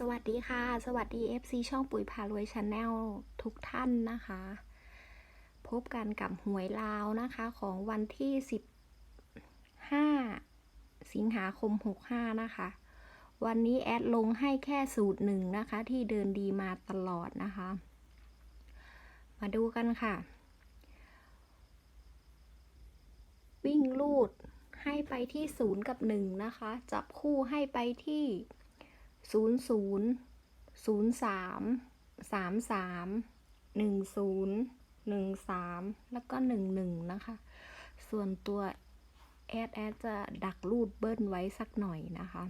สวัสดีค่ะ สวัสดี FC ช่องปุ๋ยพารวยชาแนลทุกท่านนะคะ พบกันกับหวยลาวนะคะของวันที่ 15 สิงหาคม 65 นะคะ วันนี้แอดลงให้แค่สูตรหนึ่งนะคะ ที่เดินดีมาตลอดนะคะ มาดูกันค่ะ วิ่งลูดให้ไปที่ศูนย์กับหนึ่งนะคะ จับคู่ให้ไปที่ ศูนย์ศูนย์ศูนย์สามสามสามหนึ่งศูนย์หนึ่งสามแล้วก็หนึ่งหนึ่งนะคะ ส่วนตัวแอดแอดจะดักรูดเบิ้ลไว้สักหน่อยนะคะ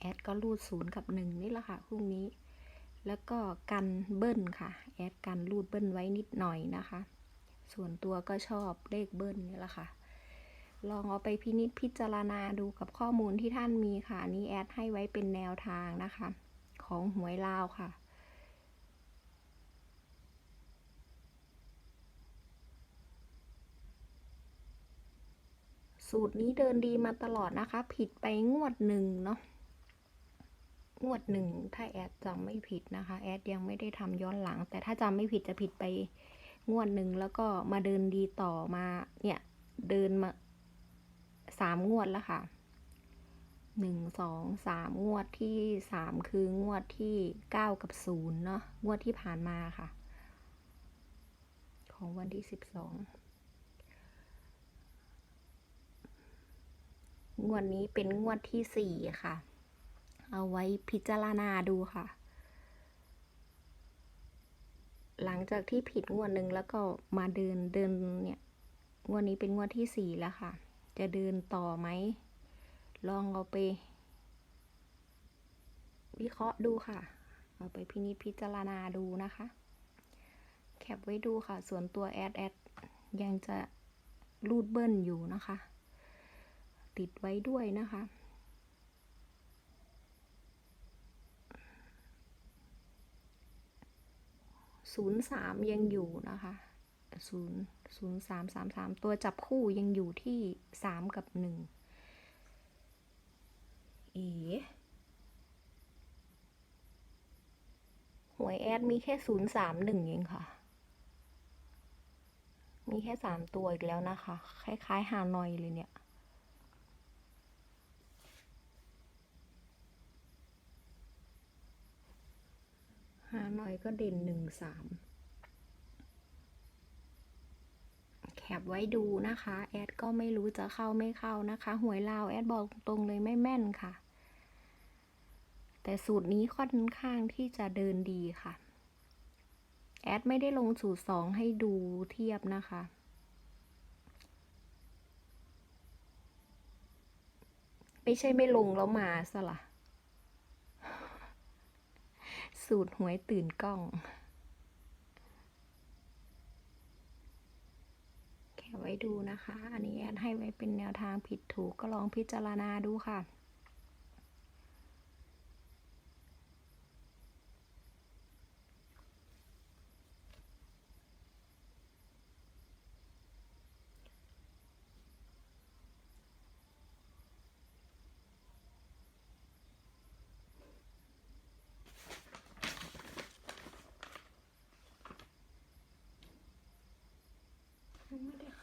แอดก็รูดศูนย์กับหนึ่งนี่แหละค่ะพรุ่งนี้ แล้วก็กันเบิ้ลค่ะ แอดกันรูดเบิ้ลไว้นิดหน่อยนะคะ ส่วนตัวก็ชอบเลขเบิ้ลนี่แหละค่ะ ลองเอาไปพินิจพิจารณาดูกับข้อมูลที่ท่านมีค่ะนนี้แอดให้ไว้เป็นแนวทางนะคะ ของหวยลาวค่ะ สูตรนี้เดินดีมาตลอดนะคะ ผิดไปงวดหนึ่งเนาะงวดหนึ่งถ้าแอดจำไม่ผิดนะคะ แอดยังไม่ได้ทำย้อนหลัง แต่ถ้าจำไม่ผิดจะผิดไปงวดหนึ่งแล้วก็มาเดินดีต่อมาเนี่ยเดินมา สามงวดแล้วค่ะหนึ่งสองสามงวดที่สามคืองวดที่เก้ากับศูนย์เนาะงวดที่ผ่านมาค่ะ ของวันที่สิบสองงวดนี้เป็นงวดที่สี่ค่ะ เอาไว้พิจารณาดูค่ะ หลังจากที่ผิดงวดหนึ่งแล้วก็มาเดินเดินเนี่ย งวดนี้เป็นงวดที่สี่แล้วค่ะ จะเดินต่อไหม ลองเอาไป วิเคราะห์ดูค่ะ เอาไปพินิจพิจารณาดูนะคะ แคปไว้ดูค่ะ ส่วนตัวแอดแอดยังจะรูดเบิ้ลอยู่นะคะ ติดไว้ด้วยนะคะศูนย์สามยังอยู่นะคะ ศูนย์ศูนย์สามสามสามตัวจับคู่ยังอยู่ที่สามกับหนึ่งเอ๋หวยแอดมีแค่ศูนย์สามหนึ่งเองค่ะ มีแค่สามตัวอีกแล้วนะคะ คล้ายๆฮานอยเลยเนี่ยฮานอยก็เด่นหนึ่งสาม แค ปไว้ดูนะคะ แอดก็ไม่รู้จะเข้าไม่เข้านะคะ หวยลาวแอดบอกตรงเลยไม่แม่นค่ะ แต่สูตรนี้ค่อนข้างที่จะเดินดีค่ะ แอดไม่ได้ลงสูตรสองให้ดูเทียบนะคะไม่ใช่ไม่ลงแล้วมาซะละสูตรหวยตื่นกล้อง แค่ไว้ ดูนะคะ อันนี้แอดให้ไว้เป็นแนวทางผิดถูกก็ลองพิจารณาดูค่ะ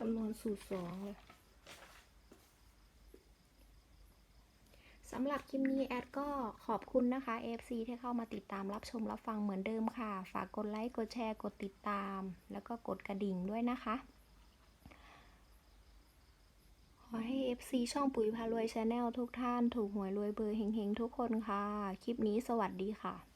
ำนวณสูตรสองเลยสำหรับคลิปนี้แอดก็ขอบคุณนะคะ FC ที่เข้ามาติดตามรับชมรับฟังเหมือนเดิมค่ะ ฝากกดไลค์ กดแชร์ กดติดตาม แล้วก็กดกระดิ่งด้วยนะคะ ขอให้ FC ช่องปุ๋ยพารวยชาแนลทุกท่าน ถูกหวยรวยเบอร์เฮงๆ ทุกคนค่ะ คลิปนี้สวัสดีค่ะ